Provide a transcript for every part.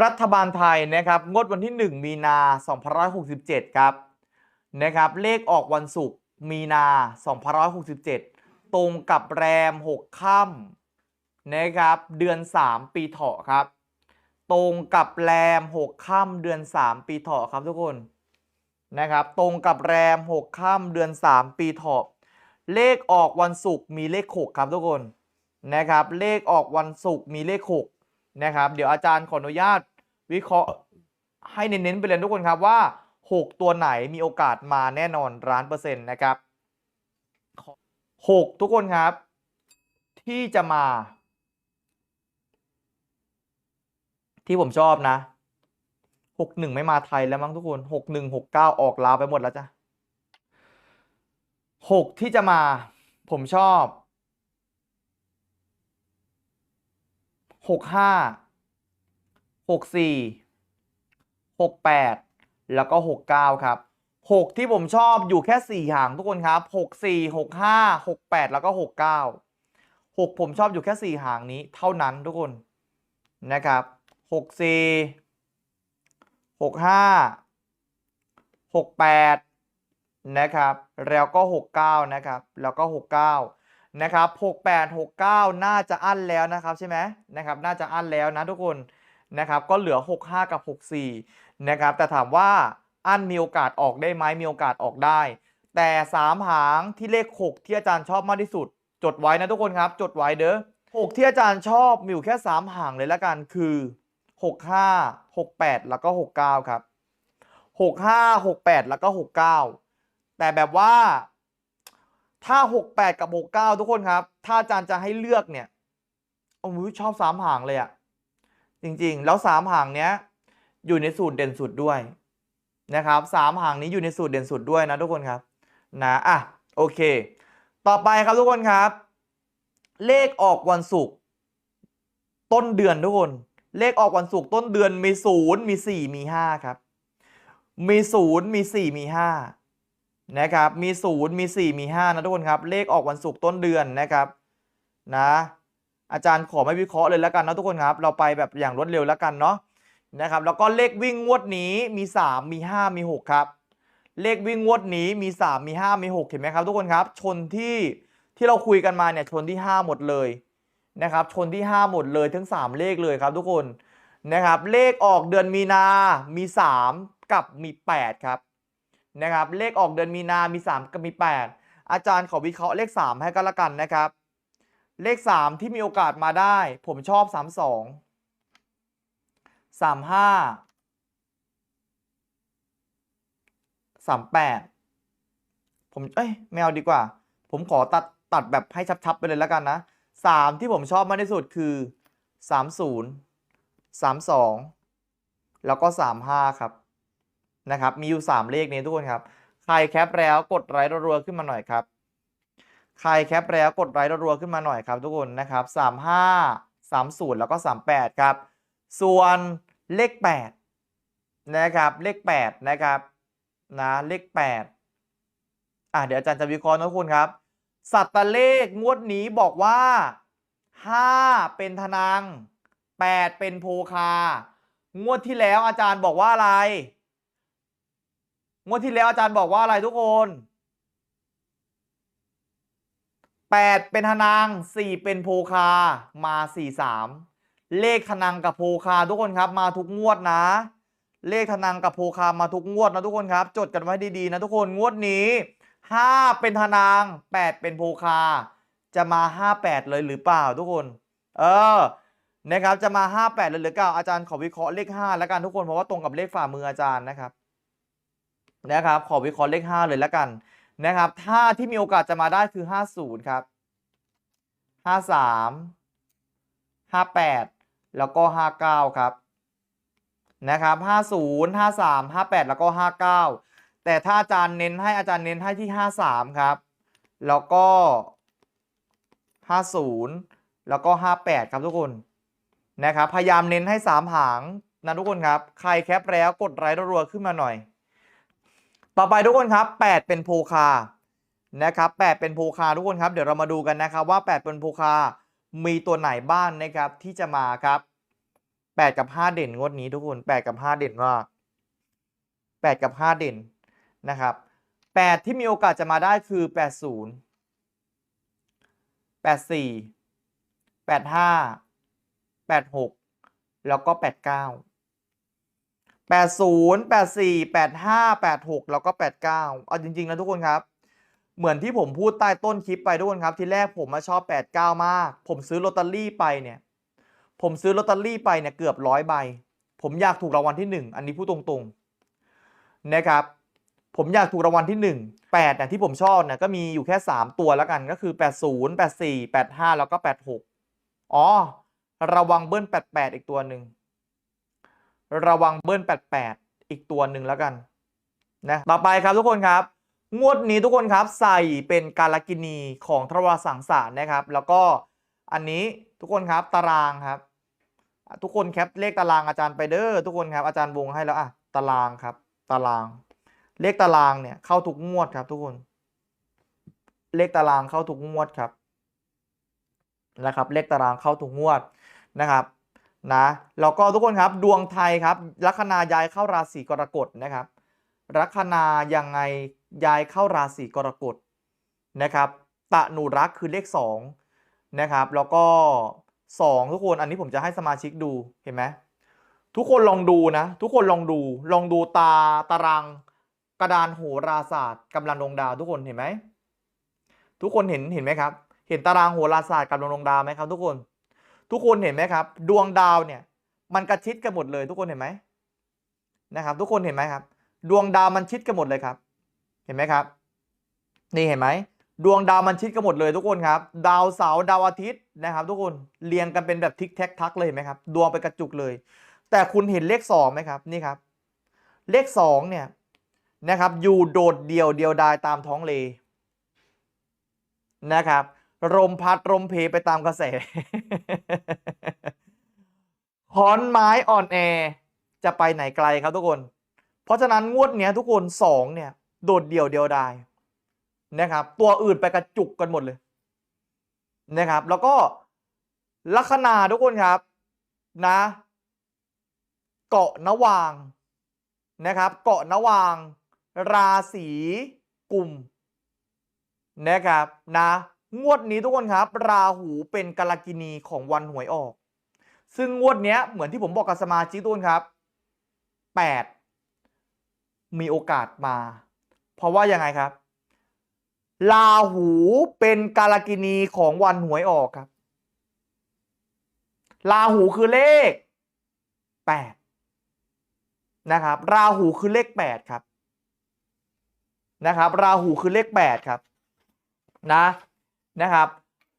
รัฐบาลไทยนะครับงดวันที่ 1 มีนา2567 ครับนะครับ เลขออกวันศุกร์มีนา2567 ตรงกับแรม 6 ค่ำนะครับ เดือน 3 ปีเถาะครับ ตรงกับแรม 6 ค่ำเดือน 3 ปีเถาะครับทุกคนนะครับ ตรงกับแรม 6 ค่ำเดือน 3 ปีเถาะ เลขออกวันศุกร์มีเลข 6 ครับทุกคนนะครับ เลขออกวันศุกร์มีเลข 6 นะครับ เดี๋ยวอาจารย์ขออนุญาตวิเคราะห์ให้เน้นๆไปเลยทุกคนครับว่า 6 ตัวไหนมีโอกาสมาแน่นอนร้านเปอร์เซ็นต์นะครับ 6 ทุกคนครับ ที่จะมา ที่ผมชอบนะ 61 ไม่มาไทยแล้วมั้งทุกคน 61 69 ออกลาวไปหมดแล้วจ้ะ 6 ที่จะมาผมชอบ หกห้าหกสี่หกแปดแล้วก็หกเก้าครับหกที่ผมชอบอยู่แค่สี่หางทุกคนครับหกสี่หกห้าหกแปดแล้วก็หกเก้าหกผมชอบอยู่แค่สี่หางนี้เท่านั้นทุกคนนะครับหกสี่หกห้าหกแปดนะครับ แล้วก็หกเก้านะครับ แล้วก็หกเก้า นะครับ68 69 น่าจะอั้นแล้วนะครับใช่ไหมนะครับน่าจะอั้นแล้วนะทุกคนนะครับก็เหลือ 65 กับ 64 นะครับแต่ถามว่าอั้นมีโอกาสออกได้ไหมมีโอกาสออกได้ แต่ 3 หางที่เลข 6 ที่อาจารย์ชอบมากที่สุด จดไว้นะทุกคนครับ จดไว้เด้อ6ที่อาจารย์ชอบมีอยู่แค่ 3 หางเลยละกันคือ 65 68 แล้วก็ 69 ครับ 65 68 แล้วก็ 69 แต่แบบว่า ถ้า 68 กับ 69 ทุกคนครับ ถ้าอาจารย์จะให้เลือกเนี่ยโอ้โหชอบสามหางเลยอะจริงๆ แล้วสามหางเนี้ยอยู่ในสูตรเด่นสุดด้วยนะครับสามหางนี้อยู่ในสูตรเด่นสุดด้วยนะทุกคนครับนะอะโอเค ต่อไปครับทุกคนครับ เลขออกวันศุกร์ต้นเดือนทุกคน เลขออกวันศุกร์ต้นเดือนมีศูนย์มีสี่มีห้าครับ มีศูนย์มีสี่มีห้า นะครับ มี 0 มี 4 มี 5 นะทุกคนครับ เลขออกวันศุกร์ต้นเดือนนะครับ นะ อาจารย์ขอไม่วิเคราะห์เลยแล้วกันนะทุกคนครับ เราไปแบบอย่างรวดเร็วแล้วกันเนาะ นะครับ แล้วก็เลขวิ่งงวดนี้มี 3 มี 5 มี 6 ครับ เลขวิ่งงวดนี้มี 3 มี 5 มี 6 เห็นไหมครับ ทุกคนครับ ชนที่ที่เราคุยกันมาเนี่ยชนที่ 5 หมดเลยนะครับ ชนที่ 5 หมดเลยทั้ง 3 เลขเลยครับ ทุกคน นะครับ เลขออกเดือนมีนา มี 3 กับมี 8 ครับ นะครับ เลขออกเดือนมีนา มี 3 กับมี 8 อาจารย์ขอวิเคราะห์เลข 3 ให้กันละกันนะครับ เลข 3 ที่มีโอกาสมาได้ ผมชอบ 32 35 38 ผมเอ้ยไม่เอาดีกว่า ผมขอตัดตัดแบบให้ชับๆไปเลยแล้วกันนะ 3 ที่ผมชอบมากที่สุดคือ 30 32 แล้วก็ 35 ครับ นะครับมีอยู่ 3 เลขนี้ทุกคนครับใครแคปแล้วกดไลค์รัวๆขึ้นมาหน่อยครับใครแคปแล้วกดไลค์รัวๆขึ้นมาหน่อยครับทุกคนนะครับ35 30 แล้วก็ 38 ครับ ส่วนเลข 8 นะครับเลข 8 นะครับนะเลข 8 อะเดี๋ยวอาจารย์จะวิเคราะห์นะทุกคนครับ สัตว์เลขงวดนี้บอกว่า 5 เป็นธนัง 8 เป็นโพคางวดที่แล้วอาจารย์บอกว่าอะไร งวดที่แล้วอาจารย์บอกว่าอะไรทุกคน8เป็นธนัง4เป็นโพคามา4 3เลขธนังกับโพคาทุกคนครับ มาทุกงวดนะ เลขธนังกับโพคามาทุกงวดนะทุกคนครับ จดกันไว้ดีๆนะทุกคนงวดนี้5เป็นธนัง8เป็นโพคา จะมา58เลยหรือเปล่าทุกคน เออนะครับจะมา 58เลยหรือเปล่าอาจารย์ขอวิเคราะห์เลข 5 แล้วกันทุกคนเพราะว่าตรงกับเลขฝ่ามืออาจารย์นะครับ นะครับ ขอวิเคราะห์เลข 5 เลยแล้วกันนะครับ ถ้าที่มีโอกาสจะมาได้คือ 50 ครับ 53 58 แล้วก็ 59 ครับนะครับ 50 53 58 แล้วก็ 59 แต่ถ้าอาจารย์เน้นให้อาจารย์เน้นให้ที่ 53 ครับ แล้วก็ 50 แล้วก็ 58 ครับทุกคนนะครับ พยายามเน้นให้ 3 หางนะทุกคนครับ ใครแคปแล้วกดไลค์รัวๆขึ้นมาหน่อย ต่อไปทุกคนครับ 8 เป็นโพคานะครับ8เป็นโพคาทุกคนครับ เดี๋ยวเรามาดูกันนะครับว่า 8 เป็นโพคา มีตัวไหนบ้างนะครับที่จะมาครับแปดกับห้าเด่นงวดนี้ทุกคนแปดกับห้าเด่นมากแปดกับห้าเด่นนะครับแปดที่มีโอกาสจะมาได้คือแปดศูนย์แปดสี่แปดห้าแปดหกแล้วก็แปดเก้าแปดศูนย์แปดสี่แปดห้าแปดหกแล้วก็แปดเก้าเอาจริง ๆ นะทุกคนครับ เหมือนที่ผมพูดใต้ต้นคลิปไปทุกคนครับ ที่แรกผมมาชอบแปดเก้ามาก ผมซื้อลอตเตอรี่ไปเนี่ย ผมซื้อลอตเตอรี่ไปเนี่ยเกือบร้อยใบ ผมอยากถูกรางวัลที่หนึ่งอันนี้พูดตรงๆ นะครับ ผมอยากถูกรางวัลที่หนึ่งแปดเนี่ยที่ผมชอบเนี่ยก็มีอยู่แค่สามตัวแล้วกันก็คือแปดศูนย์แปดสี่แปดห้าแล้วก็แปดหกอ๋อ ระวังเบิ้ลแปดแปดอีกตัวหนึ่ง ระวังเบิ้ลแปดแปดอีกตัวหนึ่งแล้วกันนะต่อไปครับทุกคนครับ งวดนี้ทุกคนครับใส่เป็นการกินีของทรวสังสารนะครับ แล้วก็อันนี้ทุกคนครับตารางครับ ทุกคนแคปเลขตารางอาจารย์ไปเด้อทุกคนครับอาจารย์วงให้แล้วอะตารางครับ ตาราง เลขตารางเนี่ยเข้าทุกงวดครับ ทุกคน เลขตารางเข้าทุกงวดครับนะครับ เลขตารางเข้าทุกงวดนะครับ นะแล้วก็ทุกคนครับดวงไทยครับลัคนาย้ายเข้าราศีกรกฎนะครับลัคนายังไงย้ายเข้าราศีกรกฎนะครับตะหนูรักคือเลข2นะครับแล้วก็ 2 ทุกคนอันนี้ผมจะให้สมาชิกดูเห็นไหมทุกคนลองดูนะ ทุกคนลองดูลองดูตาตารางกระดานโหราศาสตร์กำลังดวงดาวทุกคนเห็นไหมทุกคนเห็นเห็นไหมครับ เห็นตารางโหราศาสตร์กำลังดวงดาวไหมครับ ทุกคน ทุกคนเห็นไหมครับ ดวงดาวเนี่ยมันกระชิดกันหมดเลย ทุกคนเห็นไหมนะครับ ทุกคนเห็นไหมครับ ดวงดาวมันชิดกันหมดเลยครับ เห็นไหมครับ นี่เห็นไหมดวงดาวมันชิดกันหมดเลยทุกคนครับ ดาวเสาร์ดาวอาทิตย์นะครับ ทุกคนเรียงกันเป็นแบบทิกแท็กทักเลยเห็นไหมครับ ดวงไปกระจุกเลย แต่คุณเห็นเลขสองไหมครับนี่ครับ เลขสองเนี่ยนะครับ อยู่โดดเดี่ยวเดียวดายตามท้องเลนะครับ ลมพัดลมเพไปตามกระแสขอนไม้อ่อนแอ จะไปไหนไกลครับทุกคน เพราะฉะนั้นงวดเนี้ยทุกคนสองเนี่ย โดดเดี่ยวเดียวดายนะครับ ตัวอื่นไปกระจุกกันหมดเลยนะครับ แล้วก็ลัคนาทุกคนครับนะ เกาะนวางนะครับ เกาะนวาง ราศีกลุ่มนะครับนะ งวดนี้ทุกคนครับ ราหูเป็นกาลกินีของวันหวยออก ซึ่งงวดเนี้ยเหมือนที่ผมบอกกับสมาชิกทุกคนครับ 8 มีโอกาสมา เพราะว่ายังไงครับลาหูเป็นกาลกินีของวันหวยออกครับลาหูคือเลข 8 นะครับ ราหูคือเลข 8 ครับ นะครับ ราหูคือเลข 8 ครับ นะ นะครับ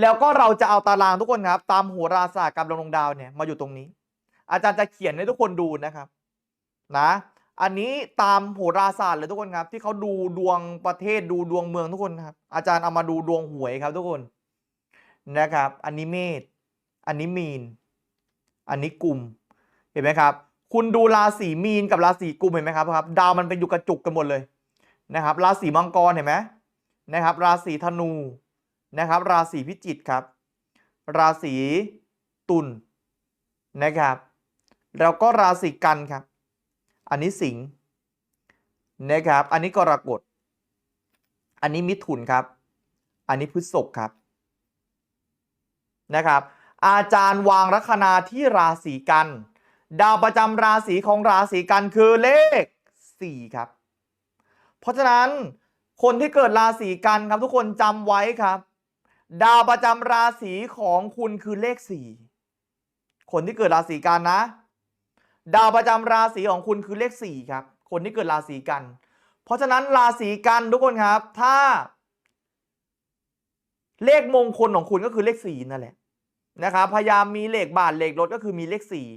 แล้วก็เราจะเอาตารางทุกคนครับ ตามโหราศาสตร์กรรมลงดาวเนี่ยมาอยู่ตรงนี้ อาจารย์จะเขียนให้ทุกคนดูนะครับนะอันนี้ตามโหราศาสตร์เลยทุกคนครับ ที่เขาดูดวงประเทศดูดวงเมืองทุกคนครับ อาจารย์เอามาดูดวงหวยครับทุกคนนะครับ อันนี้เมษอันนี้มีน อันนี้กลุ่มเห็นไหมครับ คุณดูราศีมีนกับราศีกุมเห็นไหมครับครับ ดาวมันเป็นอยู่กระจุกกันหมดเลยนะครับ ราศีมังกรเห็นไหมนะครับ ราศีธนู นะครับ ราศีพิจิกครับ ราศีตุลนะครับ แล้วก็ราศีกันครับ อันนี้สิงห์นะครับ อันนี้กรกฎ อันนี้มิถุนครับ อันนี้พฤษภครับนะครับ อาจารย์วางลัคนาที่ราศีกัน ดาวประจำราศีของราศีกันคือเลข 4 ครับ เพราะฉะนั้นคนที่เกิดราศีกันครับทุกคนจำไว้ครับ ดาวประจำราศีของคุณคือเลข4คนที่เกิดราศีกันนะ ดาวประจำราศีของคุณคือเลข4ครับ คนที่เกิดราศีกัน เพราะฉะนั้นราศีกันทุกคนครับ ถ้า เลขมงคลของคุณก็คือเลข4นั่นแหละนะครับพยายามมีเลขบานเลขรถก็คือมีเลขสี่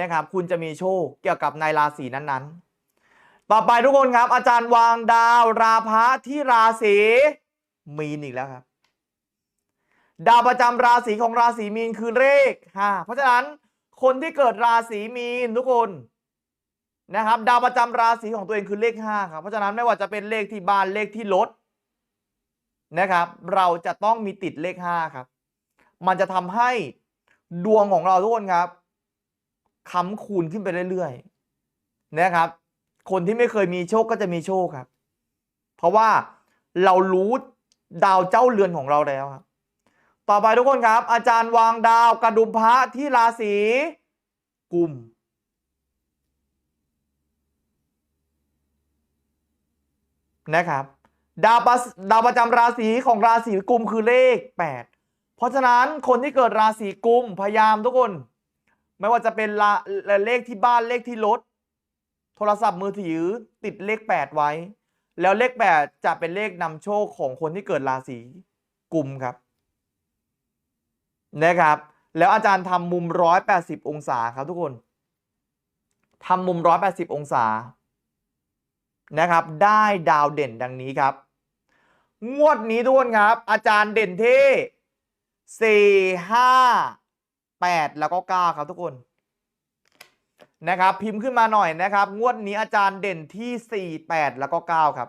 นะครับคุณจะมีโชคเกี่ยวกับในราศีนั้นๆ ต่อไปทุกคนครับ อาจารย์วางดาวราพะที่ราศีมีนอีกแล้วครับ ดาวประจำราศีของราศีมีนคือเลขห้าเพราะฉะนั้นคนที่เกิดราศีมีนทุกคนนะครับ ดาวประจำราศีของตัวเองคือเลขห้าครับเพราะฉะนั้นไม่ว่าจะเป็นเลขที่บ้านเลขที่รถนะครับ เราจะต้องมีติดเลขห้าครับ มันจะทำให้ดวงของเราทุกคนครับค้ำคูณขึ้นไปเรื่อยๆนะครับ คนที่ไม่เคยมีโชคก็จะมีโชคครับ เพราะว่าเรารู้ดาวเจ้าเรือนของเราแล้วครับ ต่อไปทุกคนครับ อาจารย์วางดาวกระดุมพระที่ราศีกุมนะครับดาวประดาวประจำราศีของราศีกุมคือเลข 8 เพราะฉะนั้นคนที่เกิดราศีกุมพยายามทุกคน ไม่ว่าจะเป็นละเลขที่บ้านเลขที่รถโทรศัพท์มือถือติดเลข 8 ไว้ แล้วเลข 8 จะเป็นเลขนำโชคของคนที่เกิดราศีกุมครับ นะครับ แล้วอาจารย์ทำมุม 180 องศาครับทุกคนทำมุม 180 องศานะครับ ได้ดาวเด่นดังนี้ครับ งวดนี้ทุกคนครับ อาจารย์เด่นที่สี่ห้าแปดแล้วก็เก้าครับทุกคนนะครับ พิมพ์ขึ้นมาหน่อยนะครับ งวดนี้อาจารย์เด่นที่สี่แปดแล้วก็เก้าครับ